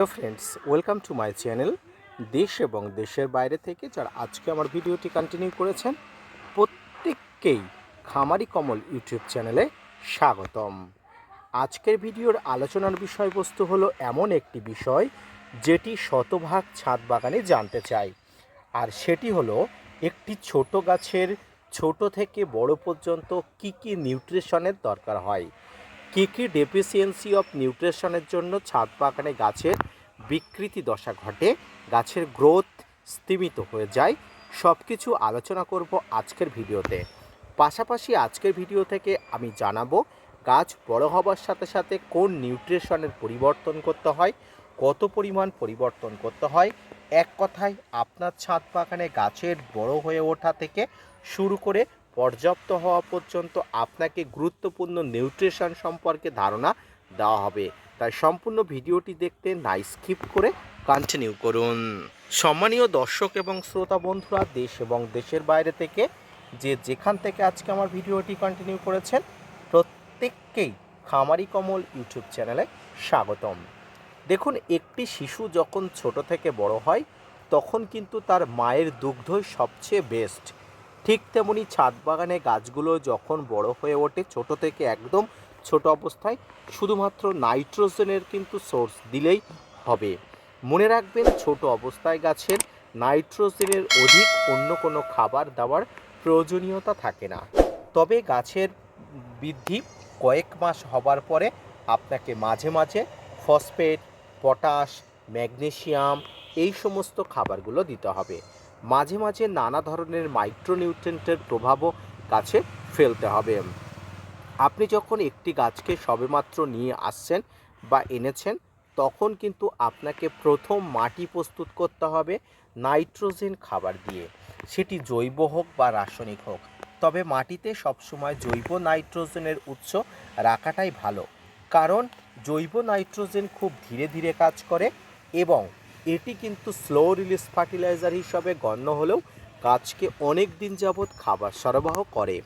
Hello friends welcome to my channel দেশ এবং দেশের বাইরে থেকে যারা আজকে আমার ভিডিওটি কন্টিনিউ করেছেন, প্রত্যেককেই খামারি কমল ইউটিউব চ্যানেলে স্বাগতম। আজকের ভিডিওর আলোচনার বিষয়বস্তু হলো এমন একটি বিষয় যেটি শতভাগ ছাদ বাগানে জানতে চাই। আর সেটি হলো একটি ছোট গাছের ছোট থেকে বড় পর্যন্ত কি কি নিউট্রিশনের দরকার হয়। কী কী ডেফিসিয়েন্সি অফ নিউট্রিশনের জন্য ছাদ বাগানে গাছের বিকৃতি দশা ঘটে, গাছের গ্রোথ স্তীমিত হয়ে যায় সব কিছু আলোচনা করব আজকের ভিডিওতে। পাশাপাশি আজকের ভিডিও থেকে আমি জানাব, গাছ বড় হবার সাথে সাথে কোন নিউট্রিশনের পরিবর্তন করতে হয়, কত পরিমাণ পরিবর্তন করতে হয়, এক কথায় আপনার ছাদ বাগানে গাছের বড় হয়ে ওঠা থেকে শুরু করে পর্যাপ্ত হওয়া পর্যন্ত আপনাকে গুরুত্বপূর্ণ নিউট্রিশন সম্পর্কে ধারণা দেওয়া হবে। তাই সম্পূর্ণ ভিডিওটি দেখতে নাই স্কিপ করে কন্টিনিউ করুন। সম্মানীয় দর্শক এবং শ্রোতা বন্ধুরা, দেশ এবং দেশের বাইরে থেকে যে যেখান থেকে আজকে আমার ভিডিওটি কন্টিনিউ করেছেন, প্রত্যেককেই খামারি কমল ইউটিউব চ্যানেলে স্বাগতম। দেখুন, একটি শিশু যখন ছোট থেকে বড় হয়, তখন কিন্তু তার মায়ের দুগ্ধই সবচেয়ে বেস্ট ঠিক তেমনি ছাদ বাগানে গাছগুলো যখন বড় হয়ে ওঠে, ছোট থেকে একদম ছোট অবস্থায় শুধুমাত্র নাইট্রোজেনের কিন্তু সোর্স দিলেই হবে। মনে রাখবেন, ছোট অবস্থায় গাছের নাইট্রোজেনের অধিক অন্য কোনো খাবার দাবার প্রয়োজনীয়তা থাকে না। তবে গাছের বৃদ্ধি কয়েক মাস হবার পরে আপনাকে মাঝে মাঝে ফসফেট, পটাশ, ম্যাগনেসিয়াম এই সমস্ত খাবারগুলো দিতে হবে। মাঝে মাঝে নানা ধরনের মাইক্রোনিউট্রেন্টের প্রভাবও গাছে ফেলতে হবে। আপনি যখন একটি গাছকে সবেমাত্র নিয়ে আসছেন বা এনেছেন, তখন কিন্তু আপনাকে প্রথম মাটি প্রস্তুত করতে হবে নাইট্রোজেন খাবার দিয়ে। সেটি জৈব হোক বা রাসায়নিক হোক, তবে মাটিতে সবসময় জৈব নাইট্রোজেনের উৎস রাখাটাই ভালো, কারণ জৈব নাইট্রোজেন খুব ধীরে ধীরে কাজ করে এবং এটি কিন্তু স্লো রিলিজ ফার্টিলাইজার হিসাবে গণ্য হলেও গাছকে অনেক দিন যাবৎ খাবার সরবরাহ করে।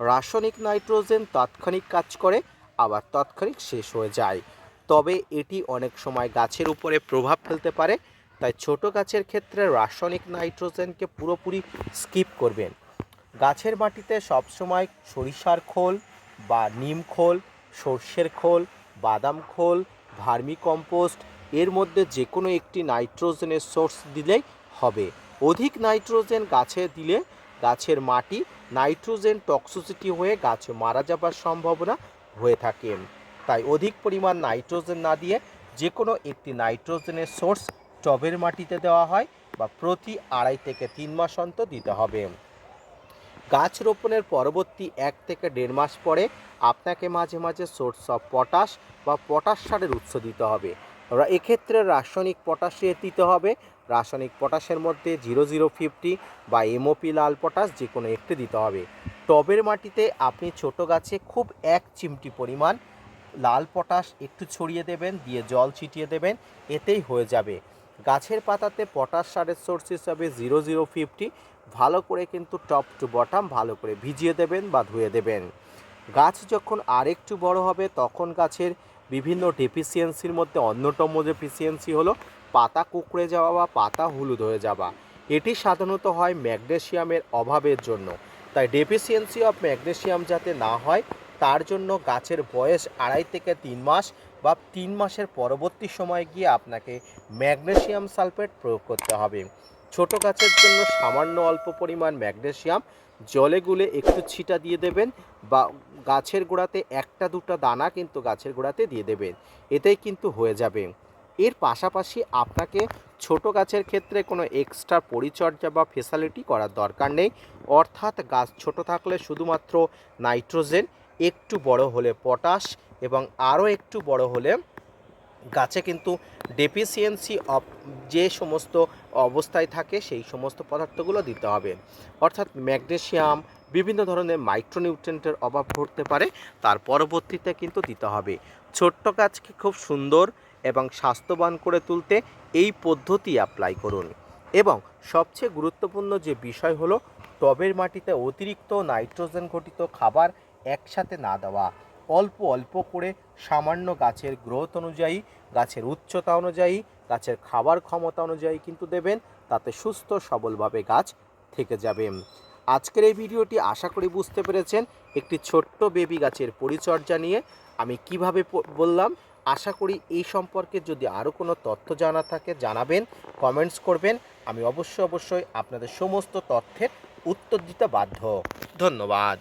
রাসায়নিক নাইট্রোজেন তাৎক্ষণিক কাজ করে, আবার তাৎক্ষণিক শেষ হয়ে যায়। তবে এটি অনেক সময় গাছের উপরে প্রভাব ফেলতে পারে, তাই ছোট গাছের ক্ষেত্রে রাসায়নিক নাইট্রোজেনকে পুরোপুরি স্কিপ করবেন। গাছের মাটিতে সবসময় সরিষার খোল বা নিম খোল, সর্ষের খোল, বাদাম খোল, ভার্মি কম্পোস্ট এর মধ্যে যে কোনো একটি নাইট্রোজেনের সোর্স দিলেই হবে। অধিক নাইট্রোজেন গাছে দিলে গাছের মাটি নাইট্রোজেন টক্সিসিটি হয়ে গাছ মারা যাবার সম্ভাবনা হয়ে থাকে। তাই অধিক পরিমাণ নাইট্রোজেন না দিয়ে যে কোনো একটি নাইট্রোজেনের সোর্স টবের মাটিতে দেওয়া হয় বা প্রতি আড়াই থেকে তিন মাস অন্তর দিতে হবে। গাছ রোপণের পরবর্তী এক থেকে দেড় মাস পরে আপনাকে মাঝে মাঝে সোর্স অফ পটাশ বা পটাশ সারের উৎস দিতে হবে। এক্ষেত্রে রাসায়নিক পটাশিয়ে দিতে হবে। রাসায়নিক পটাশের মধ্যে জিরো জিরো ফিফটি বা এমওপি লাল পটাশ যে কোনো একটি দিতে হবে। টবের মাটিতে আপনি ছোট গাছে খুব এক চিমটি পরিমাণ লাল পটাশ একটু ছড়িয়ে দেবেন, দিয়ে জল ছিটিয়ে দেবেন, এতেই হয়ে যাবে। গাছের পাতাতে পটাশ সারের সোর্স হিসাবে জিরো জিরো ফিফটি ভালো করে কিন্তু টপ টু বটম ভালো করে ভিজিয়ে দেবেন বা ধুয়ে দেবেন। গাছ যখন আরেকটু বড় হবে, তখন গাছের বিভিন্ন ডেফিসিয়েন্সির মধ্যে অন্যতম ডেফিসিয়েন্সি হলো, পাতা কুকড়ে যাওয়া বা পাতা হলুদ হয়ে যাওয়া। এটি সাধারণত হয় ম্যাগনেসিয়ামের অভাবের জন্য। তাই ডেফিসিয়েন্সি অফ ম্যাগনেসিয়াম যাতে না হয়, তার জন্য গাছের বয়স আড়াই থেকে তিন মাস বা তিন মাসের পরবর্তী সময় গিয়ে আপনাকে ম্যাগনেসিয়াম সালফেট প্রয়োগ করতে হবে। ছোট গাছের জন্য সামান্য অল্প পরিমাণ ম্যাগনেসিয়াম জলে গুলে একটু ছিটা দিয়ে দেবেন বা গাছের গোড়াতে একটা দুটো দানা কিন্তু গাছের গোড়াতে দিয়ে দেবেন। এতেই কিন্তু হয়ে যাবে। এর পাশাপাশি আপনাকে ছোট গাছের ক্ষেত্রে কোনো এক্সট্রা পরিচর্যা বা ফেসালিটি করার দরকার নেই। অর্থাৎ গাছ ছোট থাকলে শুধুমাত্র নাইট্রোজেন একটু বড় হলে পটাশ এবং আরও একটু বড় হলে গাছে কিন্তু ডেফিসিয়েন্সি অফ যে সমস্ত অবস্থায় থাকে, সেই সমস্ত পদার্থগুলো দিতে হবে। অর্থাৎ ম্যাগনেসিয়াম বিভিন্ন ধরনের মাইক্রোনিউট্রেন্টের অভাব ঘটতে পারে, তার পরবর্তীতে কিন্তু দিতে হবে। ছোট্ট গাছকে খুব সুন্দর এবং স্বাস্থ্যবান করে তুলতে এই পদ্ধতি অ্যাপ্লাই করুন। এবং সবচেয়ে গুরুত্বপূর্ণ যে বিষয় হলো, টবের মাটিতে অতিরিক্ত নাইট্রোজেন ঘটিত খাবার একসাথে না দেওয়া। অল্প অল্প করে সামান্য গাছের গ্রোথ অনুযায়ী, গাছের উচ্চতা অনুযায়ী, গাছের খাবার ক্ষমতা অনুযায়ী কিন্তু দেবেন, তাতে সুস্থ সবলভাবে গাছ থেকে যাবে। আজকের এই ভিডিওটি আশা করি বুঝতে পেরেছেন, একটি ছোট্ট বেবি গাছের পরিচর্যা নিয়ে আমি কীভাবে বললাম। আশা করি এই সম্পর্কে যদি আরও কোনো তথ্য জানা থাকে, জানাবেন কমেন্টস করবেন। আমি অবশ্যই অবশ্যই আপনাদের সমস্ত তথ্যের উত্তর দিতে বাধ্য। ধন্যবাদ।